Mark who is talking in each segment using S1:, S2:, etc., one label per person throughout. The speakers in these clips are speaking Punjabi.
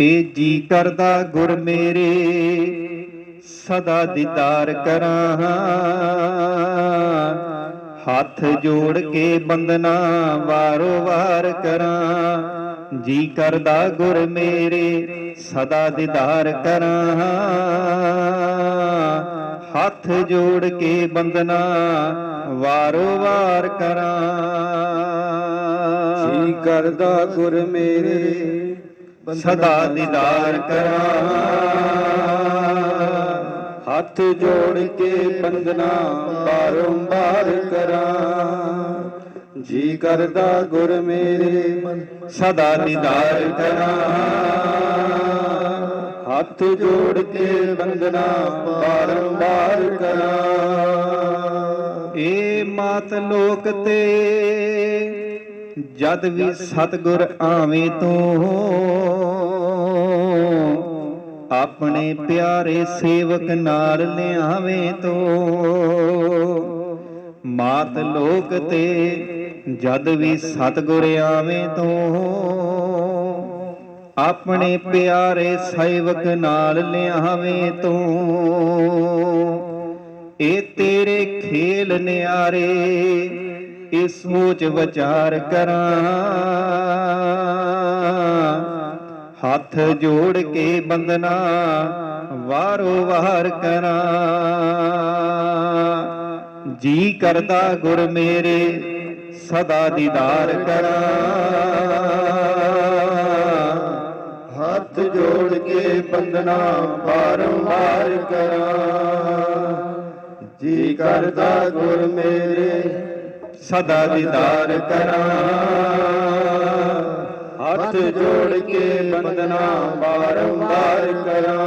S1: ਏ ਜੀ ਕਰਦਾ ਗੁਰ ਮੇਰੇ, ਸਦਾ ਦੀਦਾਰ ਕਰਾਂ। ਹੱਥ ਜੋੜ ਕੇ ਬੰਦਨਾ ਵਾਰੋ ਵਾਰ ਕਰਾਂ। ਜੀ ਕਰਦਾ ਗੁਰ ਮੇਰੇ, ਸਦਾ ਦੀਦਾਰ ਕਰਾਂ। ਹੱਥ ਜੋੜ ਕੇ ਬੰਦਨਾ ਵਾਰੋ ਵਾਰ ਕਰਾਂ।
S2: ਜੀ ਕਰਦਾ ਗੁਰ ਮੇਰੇ
S1: ਸਦਾ ਦੀਦਾਰ ਕਰਾਂ।
S2: ਹੱਥ ਜੋੜ ਕੇ ਬੰਦਨਾ ਬਾਰੰਬਾਰ ਕਰਾਂ। ਜੀ ਕਰਦਾ ਗੁਰ ਮੇਰੇ
S1: ਸਦਾ ਦੀਦਾਰ ਕਰਾਂ।
S2: ਹੱਥ ਜੋੜ ਕੇ ਬੰਦਨਾ ਬਾਰੰਬਾਰ ਕਰਾਂ।
S1: ਏ ਮਾਤ ਲੋਕ ਤੇ ਜਦ ਵੀ ਸਤਗੁਰ ਆਵੇਂ ਤੂੰ ਆਪਣੇ ਪਿਆਰੇ ਸੇਵਕ ਨਾਲ ਲਿਆਵੇਂ ਤੂੰ। ਮਾਤ ਲੋਕ ਤੇ ਜਦ ਵੀ ਸਤਗੁਰ ਆਵੇਂ ਤੂੰ ਆਪਣੇ ਪਿਆਰੇ ਸੇਵਕ ਨਾਲ ਲਿਆਵੇਂ ਤੂੰ। ਇਹ ਤੇਰੇ ਖੇਲ ਨਿਆਰੇ ਇਸ ਸੋਚ ਵਿਚਾਰ ਕਰਾਂ। ਹੱਥ ਜੋੜ ਕੇ ਬੰਦਨਾ ਵਾਰੋ ਵਾਰ ਕਰਾਂ। ਜੀ ਕਰਦਾ ਗੁਰ ਮੇਰੇ, ਸਦਾ ਦੀਦਾਰ ਕਰਾਂ।
S2: ਹੱਥ ਜੋੜ ਕੇ ਬੰਦਨਾ ਬਾਰੰਬਾਰ ਕਰਾਂ। ਜੀ ਕਰਦਾ ਗੁਰ ਮੇਰੇ
S1: ਸਦਾ ਦੀਦਾਰ ਕਰਾਂ।
S2: ਹੱਥ ਜੋੜ ਕੇ ਬੰਦਨਾ ਬਾਰੰਬਾਰ ਕਰਾਂ।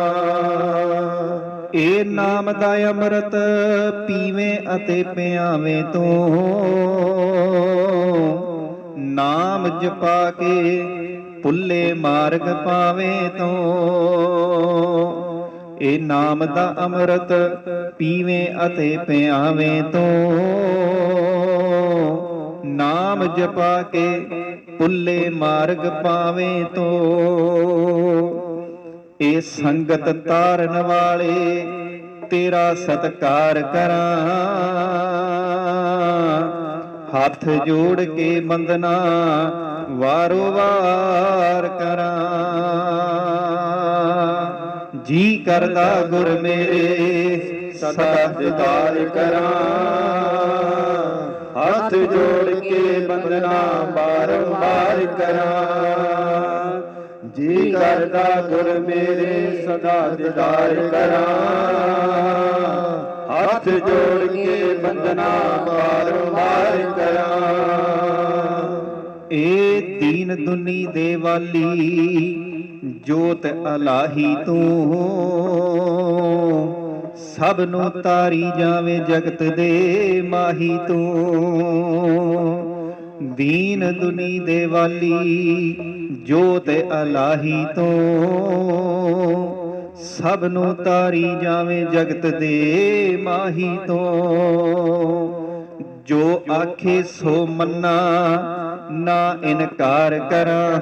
S1: ਇਹ ਨਾਮ ਦਾ ਅੰਮ੍ਰਿਤ ਪੀਵੇਂ ਅਤੇ ਪਿਆਵੇਂ ਤੂੰ। ਨਾਮ ਜਪਾ ਕੇ ਪੁੱਲੇ ਮਾਰਗ ਪਾਵੇਂ ਤੂੰ। ਇਹ ਨਾਮ ਦਾ ਅੰਮ੍ਰਿਤ ਪੀਵੇਂ ਅਤੇ ਪਿਆਵੇਂ ਤੂੰ। ਨਾਮ ਜਪਾ ਕੇ ਪੁੱਲੇ ਮਾਰਗ ਪਾਵੇਂ ਤੋ। ਇਹ ਸੰਗਤ ਤਾਰਨ ਵਾਲੇ, ਤੇਰਾ ਸਤਕਾਰ ਕਰਾਂ। ਹੱਥ ਜੋੜ ਕੇ ਬੰਦਨਾ ਵਾਰੋ ਵਾਰ ਕਰਾਂ। ਜੀ ਕਰਦਾ ਗੁਰ ਮੇਰੇ,
S2: ਸਦਾ ਦਿਦਾਰ ਕਰਾਂ। ਹੱਥ ਜੋੜ ਕੇ ਬੰਦਨਾ ਬਾਰੰਬਾਰ ਕਰਾਂ। ਜੀ ਕਰਦਾ ਗੁਰ ਮੇਰੇ ਸਦਾ ਦਿਦਾਰ ਕਰਾਂ। ਹੱਥ ਜੋੜ ਕੇ ਬੰਦਨਾ ਬਾਰੰਬਾਰ ਕਰਾਂ।
S1: ਏ ਦੀਨ ਦੁਨੀ ਦੇ ਵਾਲੀ ਜੋਤ ਅਲਾਹੀ ਤੂੰ। ਸਭ ਨੂੰ ਤਾਰੀ ਜਾਵੇ ਜਗਤ ਦੇ ਮਾਹੀ ਤੂੰ। ਦੀਨ ਦੁਨੀ ਦੇ ਵਾਲੀ, ਜੋਤ ਅਲਾਹੀ ਤੋਂ। ਸਭ ਨੂੰ ਤਾਰੀ ਜਾਵੇ ਜਗਤ ਦੇ ਮਾਹੀ ਤੋਂ। ਜੋ ਆਖੇ ਸੋ ਮੰਨਾ, ਨਾ ਇਨਕਾਰ ਕਰਾਂ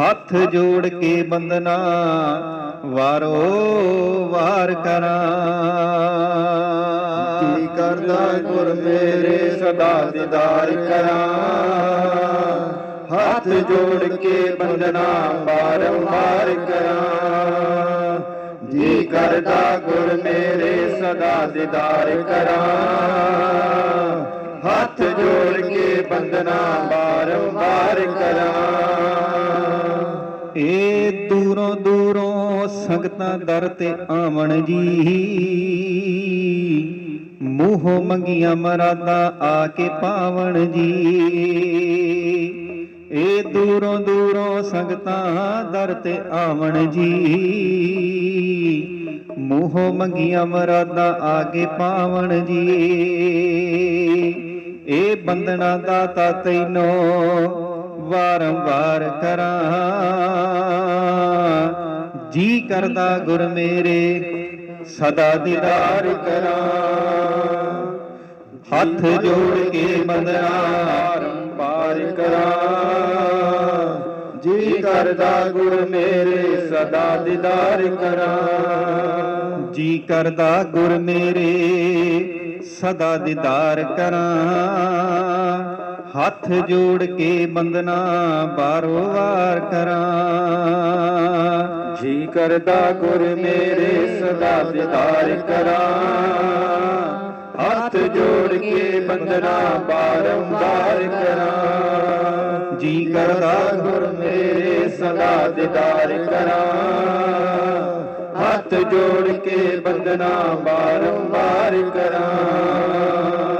S1: ਹੱਥ ਜੋੜ ਕੇ ਬੰਦਨਾ ਵਾਰੋ ਵਾਰ ਕਰਾਂ।
S2: ਕਰਦਾ ਗੁਰ ਮੇਰੇ, ਸਦਾ ਦੀਦਾਰ ਕਰਾਂ। ਹੱਥ ਜੋੜ ਕੇ ਬੰਦਨਾ ਬਾਰੰਬਾਰ ਕਰਾਂ। ਜੀ ਕਰਦਾ ਗੁਰ ਮੇਰੇ, ਸਦਾ ਦੀਦਾਰ ਕਰਾਂ। ਹੱਥ ਜੋੜ ਕੇ ਬੰਦਨਾ ਬਾਰੰਬਾਰ ਕਰਾਂ।
S1: ਏ ਦੂਰੋਂ ਦੂਰੋਂ ਸੰਗਤਾਂ ਦਰ ਤੇ ਆਵਣ ਜੀ। ਮੂੰਹੋਂ ਮੰਗੀਆਂ ਮਰਾਦਾ ਆ ਕੇ ਪਾਵਣ ਜੀ। ਏ ਦੂਰੋਂ ਦੂਰੋਂ ਸੰਗਤਾਂ ਦਰ ਤੇ ਆਵਣ ਜੀ। ਮੂੰਹੋਂ ਮੰਗੀਆਂ ਮਰਾਦਾ ਆ ਕੇ ਪਾਵਣ ਜੀ। ਇਹ ਬੰਦਨਾ ਦਾਤਾ ਤੈਨੋ ਵਾਰੰਵਾਰ ਕਰਾਂ। ਜੀ ਕਰਦਾ ਗੁਰ ਮੇਰੇ ਸਦਾ ਦੀਦਾਰ
S2: ਕਰਾਂ।
S1: ਹੱਥ ਜੋੜ ਕੇ ਬੰਦਨਾ
S2: ਬਾਰੰਬਾਰ ਕਰਾਂ। ਜੀ ਕਰਦਾ ਗੁਰ ਮੇਰੇ ਸਦਾ ਦੀਦਾਰ ਕਰਾਂ।
S1: ਜੀ ਕਰਦਾ ਗੁਰ ਮੇਰੇ ਸਦਾ ਦੀਦਾਰ ਕਰਾਂ। ਹੱਥ ਜੋੜ ਕੇ ਬੰਦਨਾ ਬਾਰੋ ਵਾਰ ਕਰਾਂ।
S2: ਜੀ ਕਰਦਾ ਗੁਰ ਮੇਰੇ ਸਦਾ ਦੀਦਾਰ ਕਰਾਂ। ਹੱਥ ਜੋੜ ਕੇ ਬੰਦਨਾ ਬਾਰੰਬਾਰ ਕਰਾਂ।
S1: ਜੀ ਕਰਦਾ
S2: ਗੁਰ ਮੇਰੇ ਸਦਾ ਦੀਦਾਰ ਕਰਾਂ। ਹੱਥ ਜੋੜ ਕੇ ਬੰਦਨਾ ਬਾਰੰਬਾਰ ਕਰਾਂ।